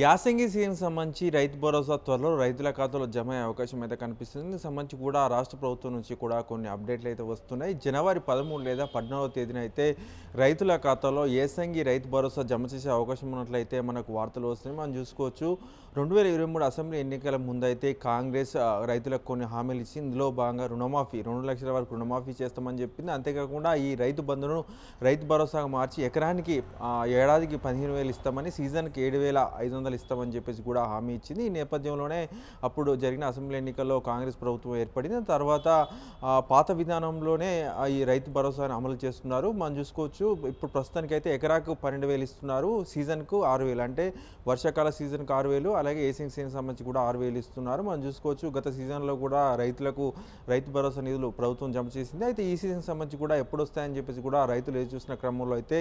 యాసంగి సీజన్ సంబంధించి రైతు భరోసా త్వరలో రైతుల ఖాతాలో జమ అయ్యే అవకాశం అయితే కనిపిస్తుంది. దీనికి సంబంధించి కూడా రాష్ట్ర ప్రభుత్వం నుంచి కూడా కొన్ని అప్డేట్లు అయితే వస్తున్నాయి. జనవరి పదమూడు లేదా పద్నాలుగో తేదీన అయితే రైతుల ఖాతాలో యాసంగి రైతు భరోసా జమ చేసే అవకాశం ఉన్నట్లయితే మనకు వార్తలు వస్తున్నాయి. మనం చూసుకోవచ్చు రెండు వేల ఇరవై మూడు అసెంబ్లీ ఎన్నికల ముందైతే కాంగ్రెస్ రైతులకు కొన్ని హామీలు ఇచ్చి ఇందులో భాగంగా రుణమాఫీ రెండు లక్షల వరకు రుణమాఫీ చేస్తామని చెప్పింది. అంతేకాకుండా ఈ రైతు బంధును రైతు భరోసాగా మార్చి ఎకరానికి ఏడాదికి పదిహేను వేలు ఇస్తామని సీజన్కి ఏడు వేల ఐదు వందలు ఇస్తామని చెప్పేసి కూడా హామీ ఇచ్చింది. ఈ నేపథ్యంలోనే అప్పుడు జరిగిన అసెంబ్లీ ఎన్నికల్లో కాంగ్రెస్ ప్రభుత్వం ఏర్పడింది. తర్వాత పాత విధానంలోనే ఈ రైతు భరోసాను అమలు చేస్తున్నారు. మనం చూసుకోవచ్చు ఇప్పుడు ప్రస్తుతానికి అయితే ఎకరాకు పన్నెండు వేలు ఇస్తున్నారు. సీజన్కు ఆరు వేలు అంటే వర్షాకాల సీజన్కి ఆరు వేలు అలాగే ఏసింగ్ సీజన్ సంబంధించి కూడా ఆరు వేలు ఇస్తున్నారు. మనం చూసుకోవచ్చు గత సీజన్లో కూడా రైతులకు రైతు భరోసా నిధులు ప్రభుత్వం జమ చేసింది. అయితే ఈ సీజన్ సంబంధించి కూడా ఎప్పుడు వస్తాయని చెప్పేసి కూడా రైతులు ఎదురు చూసిన క్రమంలో అయితే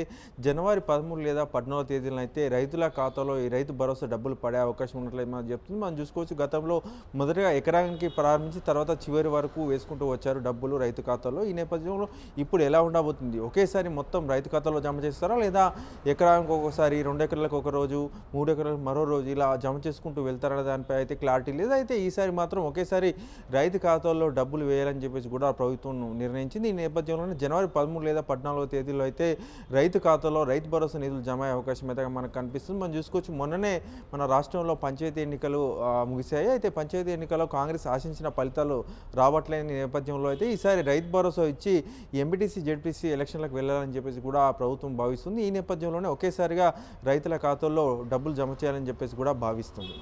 జనవరి పదమూడు లేదా పద్నాలుగు తేదీలను అయితే రైతుల ఖాతాలో ఈ రైతు భరోసా డబ్బులు పడే అవకాశం ఉన్నట్లు మనం చెప్తుంది. మనం చూసుకోవచ్చు గతంలో మొదటగా ఎకరానికి ప్రారంభించి తర్వాత చివరి వరకు వేసుకుంటూ వచ్చారు డబ్బులు రైతు ఖాతాలో. ఈ నేపథ్యంలో ఇప్పుడు ఎలా ఉండబోతుంది? ఒకేసారి మొత్తం రైతు ఖాతాలో జమ చేస్తారా? లేదా ఎకరానికి ఒకసారి రెండు ఎకరాలకు ఒక రోజు మూడు ఎకరాలకు మరో రోజు ఇలా జమ చేసుకుంటూ వెళ్తారనే దానిపై అయితే క్లారిటీ లేదు. అయితే ఈసారి మాత్రం ఒకేసారి రైతు ఖాతాల్లో డబ్బులు వేయాలని చెప్పేసి కూడా ప్రభుత్వం నిర్ణయించింది. ఈ నేపథ్యంలోనే జనవరి పదమూడు లేదా పద్నాలుగో తేదీలో అయితే రైతు ఖాతాలో రైతు భరోసా నిధులు జమ అయ్యే అవకాశం అయితే మనకు కనిపిస్తుంది. మనం చూసుకోవచ్చు మొన్ననే మన రాష్ట్రంలో పంచాయతీ ఎన్నికలు ముగిశాయి. అయితే పంచాయతీ ఎన్నికల్లో కాంగ్రెస్ ఆశించిన ఫలితాలు రావట్లేని నేపథ్యంలో అయితే ఈసారి రైతు భరోసా ఇచ్చి ఎంపీటీసీ జెడ్పీసీ ఎలక్షన్లకు వెళ్ళాలని చెప్పేసి కూడా ప్రభుత్వం భావిస్తుంది. ఈ నేపథ్యంలోనే ఒకేసారిగా రైతుల ఖాతాల్లో డబ్బులు జమ చేయాలని చెప్పేసి కూడా భావిస్తుంది.